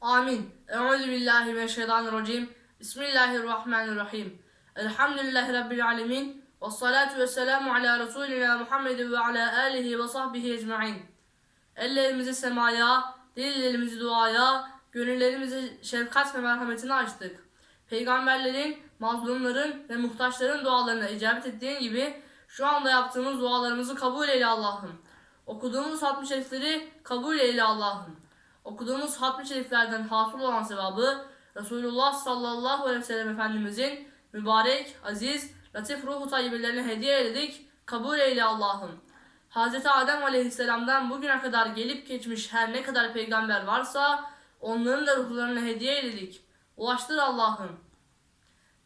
Amin. Euzu billahi mineşşeytanirracim. Bismillahirrahmanirrahim. Elhamdülillahi rabbil alamin. Ves salatu vesselamu ala resulina Muhammed ve ala alihi ve sahbihi ecmaîn. Ellerimizi semaya, dillerimizi duaya, gönüllerimizi şefkat ve merhametine açtık. Peygamberlerin, mazlumların ve muhtaçların dualarına icabet ettiğin gibi şu anda yaptığımız dualarımızı kabul eyle Allah'ım. Okuduğumuz hatmi şerifleri kabul eyle Allah'ım. Okuduğumuz hatmi şeriflerden hasıl olan sevabı Resulullah sallallahu aleyhi ve sellem Efendimizin mübarek, aziz, latif ruhu tayyibelerine hediye eyledik. Kabul eyle Allah'ım. Hz. Adem aleyhisselamdan bugüne kadar gelip geçmiş her ne kadar peygamber varsa onların da ruhlarını hediye eyledik. Ulaştır Allah'ım.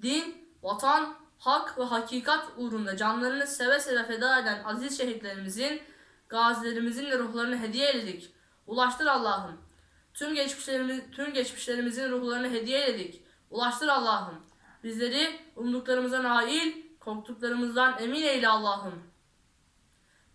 Din, vatan, hak ve hakikat uğrunda canlarını seve seve feda eden aziz şehitlerimizin, gazilerimizin de ruhlarını hediye eyledik. Ulaştır Allah'ım. Tüm geçmişlerimiz, tüm geçmişlerimizin ruhlarını hediye eyledik. Ulaştır Allah'ım. Bizleri umduklarımıza nail, korktuklarımızdan emin eyle Allah'ım.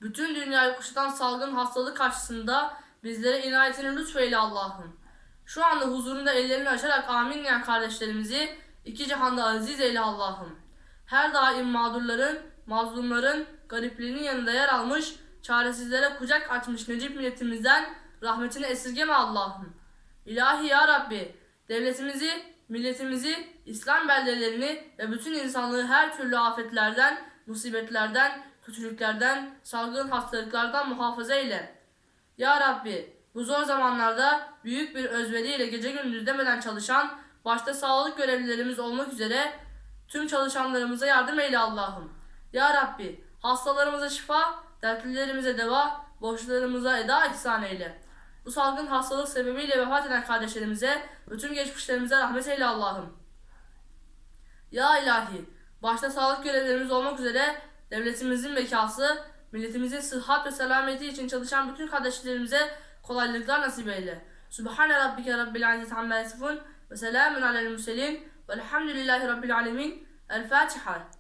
Bütün dünyayı kuşatan salgın hastalık karşısında bizlere inayetini lütfeyle Allah'ım. Şu anda huzurunda ellerini açarak amin diyen kardeşlerimizi iki cihanda aziz eyle Allah'ım. Her daim mağdurların, mazlumların, garipliğinin yanında yer almış, çaresizlere kucak açmış Necip milletimizden rahmetini esirgeme Allah'ım. İlahi ya Rabbi, devletimizi, milletimizi, İslam beldelerini ve bütün insanlığı her türlü afetlerden, musibetlerden, kötülüklerden, salgın hastalıklardan muhafaza eyle. Ya Rabbi, bu zor zamanlarda büyük bir özveriyle gece gündüz demeden çalışan, başta sağlık görevlilerimiz olmak üzere tüm çalışanlarımıza yardım eyle Allah'ım. Ya Rabbi, hastalarımıza şifa, dertlilerimize deva, borçlarımıza eda ihsan eyle. Bu salgın hastalık sebebiyle vefat eden kardeşlerimize, bütün geçmişlerimize rahmet eyle Allah'ım. Ya ilahi, başta sağlık görevlilerimiz olmak üzere devletimizin bekası, milletimizin sıhhat ve selameti için çalışan bütün kardeşlerimize kolaylıklar nasip eyle. Sübhane rabbike rabbil izzeti amma yasifun ve selamun alel murselin velhamdülillahi rabbil alemin. El Fatiha.